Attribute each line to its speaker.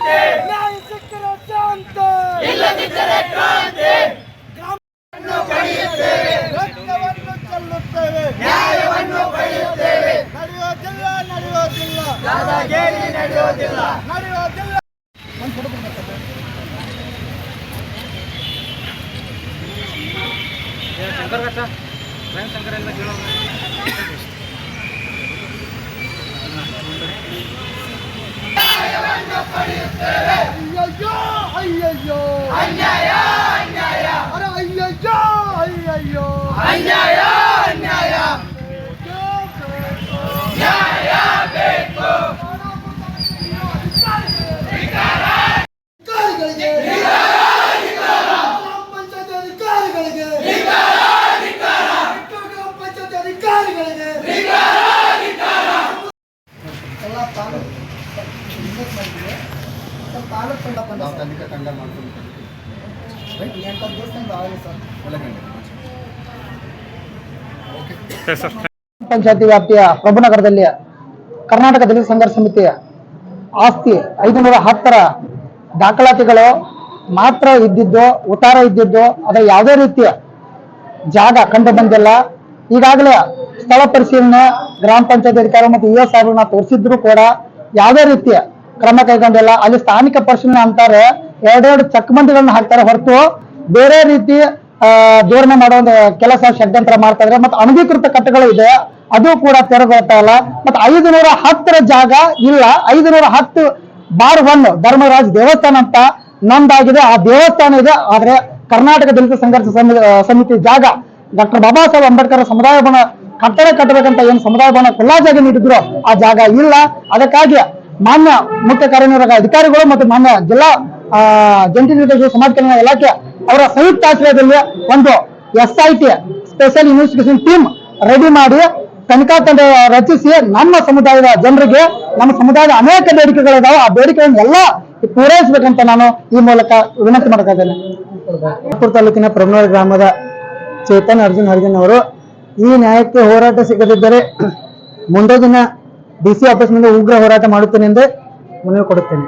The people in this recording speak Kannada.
Speaker 1: ನ್ಯಾಯ ಸಿಕ್ಕರೆ ಶಾಂತಿ ಇಲ್ಲದಿದ್ದರೆ ಕ್ರಾಂತಿ. ರಕ್ತವನ್ನು ಚೆಲ್ಲುತ್ತೇವೆ. ನ್ಯಾಯವನ್ನು ಪಡೆಯುತ್ತೇವೆ. ನಡೆಯುವುದಿಲ್ಲ ನಡೆಯೋದಿಲ್ಲ ದಾದಾಗೇರಿ ನಡೆಯುವುದಿಲ್ಲ
Speaker 2: ನಡೆಯೋದಿಲ್ಲ ಒಂದು ಹುಡುಗ
Speaker 1: ಶಂಕರ್ ಕಟ್ಟ ಶಂಕರ್ ಎಲ್ಲ ಕೇಳೋಣ.
Speaker 2: ಅಯ್ಯಯ್ಯೋ ಅಯ್ಯಯ್ಯೋ. ಅನ್ಯಾಯ ಅನ್ಯಾಯ. ಅರೆ ಅಯ್ಯಯ್ಯೋ ಅಯ್ಯಯ್ಯೋ. ಅನ್ಯಾಯ ಅನ್ಯಾಯ. ಪಂಚಾಯತ್ ಅಧಿಕಾರಿಗಳಿಗೆ. ಪಂಚಾಯತ್ ಅಧಿಕಾರಿಗಳಿಗೆ. ಎಲ್ಲ ತಾಲೂಕು
Speaker 3: ನಾವು ತನಿಖೆ ತಂಡ ಮಾಡ್ಕೊಂಡು
Speaker 2: ರೈಟ್ ಎಂಟು ದೇವಸ್ಥಾನದ ಆಗಲಿ ಸರ್.
Speaker 3: ಒಳಗಡೆ.
Speaker 4: ಪಂಚಾಯತಿ ವ್ಯಾಪ್ತಿಯ ಪ್ರಭುನಗರದಲ್ಲಿ ಕರ್ನಾಟಕ ದಲಿತ ಸಂಘರ್ಷ ಸಮಿತಿಯ ಆಸ್ತಿ ಐದುನೂರ ಹತ್ತರ ದಾಖಲಾತಿಗಳು ಮಾತ್ರ ಇದ್ದಿದ್ದು ಉತ್ತಾರ ಇದ್ದಿದ್ದು ಅದರ ಯಾವುದೇ ರೀತಿಯ ಜಾಗ ಕಂಡು ಬಂದಿಲ್ಲ. ಈಗಾಗಲೇ ಸ್ಥಳ ಪರಿಶೀಲನೆ ಗ್ರಾಮ ಪಂಚಾಯತ್ ಅಧಿಕಾರಿ ಮತ್ತು ಇ ಎಸ್ ಅವ್ರನ್ನ ತೋರಿಸಿದ್ರು ಕೂಡ ಯಾವುದೇ ರೀತಿಯ ಕ್ರಮ ಕೈಗೊಂಡಿಲ್ಲ. ಅಲ್ಲಿ ಸ್ಥಾನಿಕ ಪರಿಶೀಲನೆ ಅಂತಾರೆ ಎರಡೆರಡು ಚಕ್ಮಂಡಿಗಳನ್ನ ಹಾಕ್ತಾರೆ ಹೊರತು ಬೇರೆ ರೀತಿ ಆ, ಧೋರಣೆ ಮಾಡೋ ಒಂದು ಕೆಲಸ ಷಡ್ಯಂತ್ರ ಮಾಡ್ತಾ ಇದ್ರೆ ಮತ್ತೆ ಅನಧಿಕೃತ ಕಟ್ಟಗಳು ಇದೆ. ಅದು ಕೂಡ ತೆರೆಗೊಳ್ತಾ ಇಲ್ಲ. ಮತ್ತೆ ಐದುನೂರ ಹತ್ತರ ಜಾಗ ಇಲ್ಲ. ಐದುನೂರ ಹತ್ತು ಬಾರ್ ಒನ್ ಧರ್ಮರಾಜ್ ದೇವಸ್ಥಾನ ಅಂತ ನಂದಾಗಿದೆ. ಆ ದೇವಸ್ಥಾನ ಇದೆ. ಆದ್ರೆ ಕರ್ನಾಟಕ ದಲಿತ ಸಂಘರ್ಷ ಸಮಿತಿ ಜಾಗ ಡಾಕ್ಟರ್ ಬಾಬಾ ಸಾಹೇಬ್ ಅಂಬೇಡ್ಕರ್ ಸಮುದಾಯ ಭವನ ಕಟ್ಟಡ ಕಟ್ಟಬೇಕಂತ ಏನು ಸಮುದಾಯ ಭವನ ಖುಲ್ಲಾಜಾಗಿ ನೀಡಿದ್ರು ಆ ಜಾಗ ಇಲ್ಲ. ಅದಕ್ಕಾಗಿ ಮಾನ್ಯ ಮುಖ್ಯ ಕಾರ್ಯನಿರ್ವಾಹಕ ಅಧಿಕಾರಿಗಳು ಮತ್ತು ಮಾನ್ಯ ಜಿಲ್ಲಾ ಜಂಟಿ ನಿರ್ದೇಶಕ ಸಮಾಜ ಕಲ್ಯಾಣ ಇಲಾಖೆ ಅವರ ಸಂಯುಕ್ತ ಆಶ್ರಯದಲ್ಲಿ ಒಂದು S I T special investigation team ready ಮಾಡಿ ತನಿಖಾ ತಂಡ ರಚಿಸಿ ನಮ್ಮ ಸಮುದಾಯದ ಜನರಿಗೆ, ನಮ್ಮ ಸಮುದಾಯದ ಅನೇಕ ಬೇಡಿಕೆಗಳಿದಾವೆ. ಆ ಬೇಡಿಕೆಗಳನ್ನು ಎಲ್ಲ ಪೂರೈಸಬೇಕಂತ ನಾನು ಈ ಮೂಲಕ ವಿನಂತಿ ಮಾಡ್ತಾ ಇದ್ದೇನೆ. ತಾಲೂಕಿನ ಪ್ರಮನೂರು ಗ್ರಾಮದ ಚೇತನ್ ಅರ್ಜುನ್ ಅರ್ಜುನ್ ಅವರು ಈ ನ್ಯಾಯಕ್ಕೆ ಹೋರಾಟ ಸಿಗದಿದ್ದರೆ ಮುಂದೆ ದಿನ ಡಿ ಸಿ ಆಫೀಸ್ ಮುಂದೆ ಉಗ್ರ ಹೋರಾಟ ಮಾಡುತ್ತೇನೆ ಎಂದು ಮನವಿ ಕೊಡುತ್ತೇನೆ.